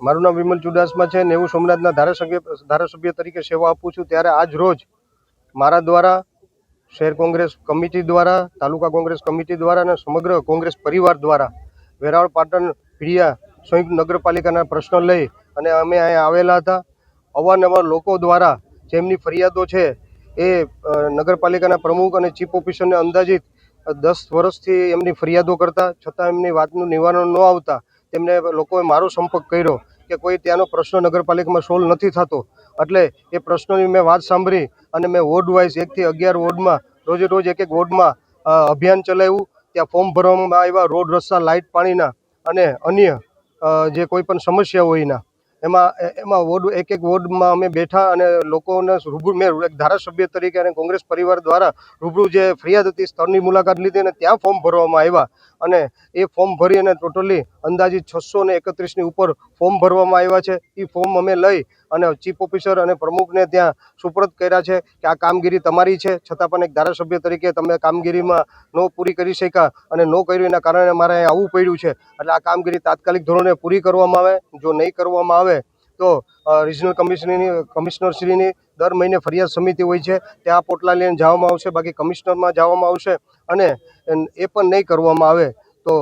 મારું નામ વિમલ ચુડાસમા છે ને હું સોમનાથના ધારાસભ્ય ધારાસભ્ય તરીકે સેવા આપું છું. ત્યારે આજ રોજ મારા દ્વારા શહેર કોંગ્રેસ કમિટી દ્વારા, તાલુકા કોંગ્રેસ કમિટી દ્વારા અને સમગ્ર કોંગ્રેસ પરિવાર દ્વારા વેરાવળ પાટણ ભીડિયા સંયુક્ત નગરપાલિકાના પ્રશ્નો લઈ અને અમે અહીંયા આવેલા હતા. અવારનવાર લોકો દ્વારા જેમની ફરિયાદો છે એ નગરપાલિકાના પ્રમુખ અને ચીફ ઓફિસરને અંદાજિત દસ વર્ષથી એમની ફરિયાદો કરતા, છતાં એમની વાતનું નિવારણ ન આવતા તેમને લોકોએ મારો સંપર્ક કર્યો. કે કોઈ ત્યાંનો પ્રશ્ન નગરપાલિકામાં સોલ્વ નથી થતો. એટલે એ પ્રશ્નોની મેં વાત સાંભળી અને મેં વોર્ડ વાઇઝ એકથી અગિયાર વોર્ડમાં રોજે રોજ એક એક વોર્ડમાં અભિયાન ચલાવ્યું. ત્યાં ફોર્મ ભરવામાં આવ્યા, રોડ, રસ્તા લાઇટ પાણીના અને અન્ય જે કોઈ પણ સમસ્યા હોય એના. એમાં એમાં વોર્ડ એક એક વોર્ડમાં અમે બેઠા અને લોકોને રૂબરૂ, મેં એક ધારાસભ્ય તરીકે અને કોંગ્રેસ પરિવાર દ્વારા રૂબરૂ જે ફરિયાદ હતી સ્થળની મુલાકાત લીધી અને ત્યાં ફોર્મ ભરવામાં આવ્યા. અને એ ફોર્મ ભરી અને ટોટલી અંદાજિત છસો ને એકત્રીસની ઉપર ફોર્મ ભરવામાં આવ્યા છે. એ ફોર્મ અમે લઈ અને ચીફ ઓફિસર અને પ્રમુખને ત્યાં સુપ્રત કર્યા છે કે આ કામગીરી તમારી છે. છતાં પણ એક ધારાસભ્ય તરીકે તમે કામગીરીમાં ન પૂરી કરી શક્યા અને ન કર્યું એના કારણે મારે આવવું પડ્યું છે. એટલે આ કામગીરી તાત્કાલિક ધોરણે પૂરી કરવામાં આવે. જો નહીં કરવામાં આવે તો રિજનલ કમિશનરની કમિશનરશ્રીની દર મહિને ફરિયાદ સમિતિ હોય છે, ત્યાં પોટલા લઈને જવામાં આવશે, બાકી કમિશનરમાં જવામાં આવશે અને એ પણ નહીં કરવામાં આવે તો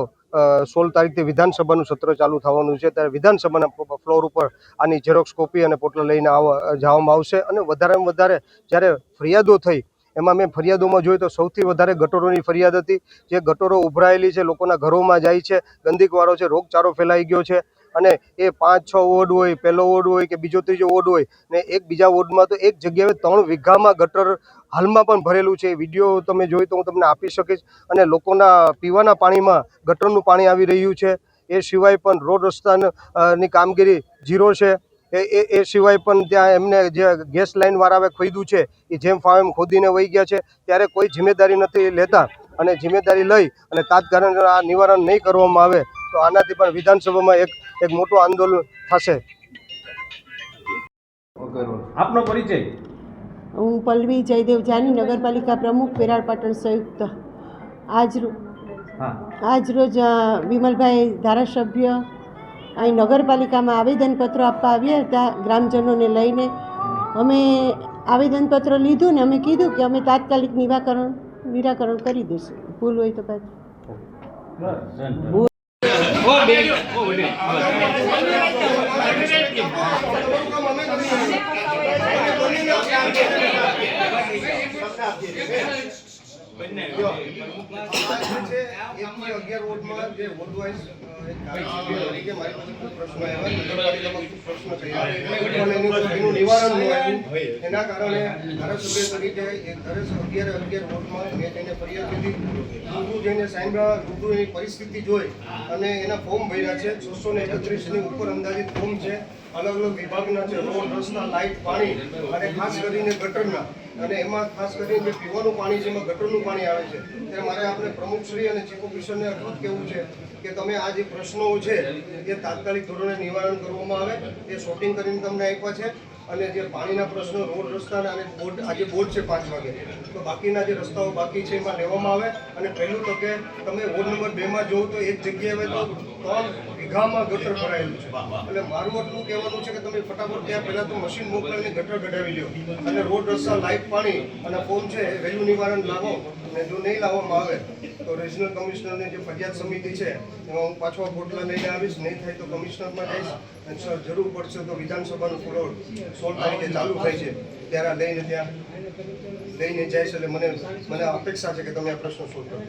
સોળ તારીખથી વિધાનસભાનું સત્ર ચાલુ થવાનું છે, ત્યારે વિધાનસભાના ફ્લોર ઉપર આની ઝેરોક્સ કોપી અને પોટલા લઈને આવવા જવામાં આવશે અને વધારેમાં વધારે જ્યારે ફરિયાદો થઈ, એમાં મેં ફરિયાદોમાં જોયું તો સૌથી વધારે ગટોરોની ફરિયાદ હતી, જે ગટરો ઉભરાયેલી છે, લોકોના ઘરોમાં જાય છે, ગંદીકવાળો છે, રોગચાળો ફેલાઈ ગયો છે અને એ પાંચ, છ વોર્ડ હોય, પહેલો વોર્ડ હોય કે બીજો ત્રીજો વોર્ડ હોય ને એક બીજા વોર્ડમાં તો એક જગ્યાએ ત્રણ વીઘામાં ગટર હાલમાં પણ ભરેલું છે. વીડિયો તમે જોઈ તો હું તમને આપી શકીશ. અને લોકોના પીવાના પાણીમાં ગટરનું પાણી આવી રહ્યું છે. એ સિવાય પણ રોડ રસ્તાની કામગીરી ઝીરો છે. એ એ સિવાય પણ ત્યાં એમને જે ગેસ લાઇન વાળાએ ખોદ્યું છે, એ જેમ ફાવે એમ ખોદીને વહી ગયા છે. ત્યારે કોઈ જિમ્મેદારી નથી લેતા. અને જિમ્મેદારી લઈ અને તાત્કાલિક આ નિવારણ નહીં કરવામાં આવે. તો આનાથી પણ વિધાનસભામાં એક એક મોટું આંદોલન થશે. આપનો પરિચય? હું પલ્લવી જયદેવ જાની નગરપાલિકા પ્રમુખ પેરાળ પાટણ સંયુક્ત. આજ આજ રોજ વિમલભાઈ ધારાસભ્ય અહીં નગરપાલિકામાં આવેદનપત્રો આપવા આવ્યા હતા ગ્રામજનોને લઈને. અમે આવેદનપત્ર લીધું ને અમે કીધું કે અમે તાત્કાલિક નિરાકરણ નિરાકરણ કરી દઈશું. ભૂલ હોય તો પાછું Oh, એના કારણે ધારાસભ્ય તરીકે ધારાસભ્ય અગિયાર અગિયાર વોટમાં મેં તેને ફરિયાદ લીધી રૂબરૂ જઈને સાંભળા રૂબરૂ એની પરિસ્થિતિ જોઈ અને એના ફોર્મ ભર્યા છે. છસો ને એકત્રીસની ઉપર અંદાજિત ફોર્મ છે. અલગ અલગ વિભાગના છે, રોડ, રસ્તા લાઇટ પાણી અને ખાસ કરીને ગટરના. અને એમાં ખાસ કરીને જે પીવાનું પાણી એમાં ગટરનું પાણી આવે છે, તે મારે આપણે પ્રમુખશ્રી અને ચીફ ઓફિસરને અટૂટ કહેવું છે કે તમે આ જે પ્રશ્નો છે, એ તાત્કાલિક ધોરણે નિવારણ કરવામાં આવે, એ શોટિંગ કરીને તમને આપ્યા છે. અને જે પાણીના પ્રશ્નો, રોડ રસ્તાના અને બોર્ડ આજે બોર્ડ છે પાંચ વાગે. તો બાકીના જે રસ્તાઓ બાકી છે એમાં લેવામાં આવે. અને પહેલું તો કે તમે વોર્ડ નંબર બેમાં જોવો તો એક જગ્યાએ તો ત્રણ વીઘામાં ગટર ભરાયેલું છે. એટલે મારું એટલું કહેવાનું છે કે તમે ફટાફટ ત્યાં પહેલાં તો મશીન મોકલાવીને ગટર કઢાવી લ્યો. અને રોડ રસ્તા લાઇટ પાણી અને ફોન છે વહેલું નિવારણ લાવો. અને જો નહીં લાવવામાં આવે તો રિજનલ કમિશનરની જે ફરિયાદ સમિતિ છે, એમાં હું પાછો પોટલા લઈને આવીશ. નહીં થાય તો કમિશનરમાં જઈશ. અને જરૂર પડશે તો વિધાનસભાનું ફ્લોર સોળ તારીખે ચાલુ થાય છે. ત્યારે લઈને ત્યાં લઈને જઈશ એટલે મને મને અપેક્ષા છે કે તમે આ પ્રશ્નો સોલ્વ કરશો.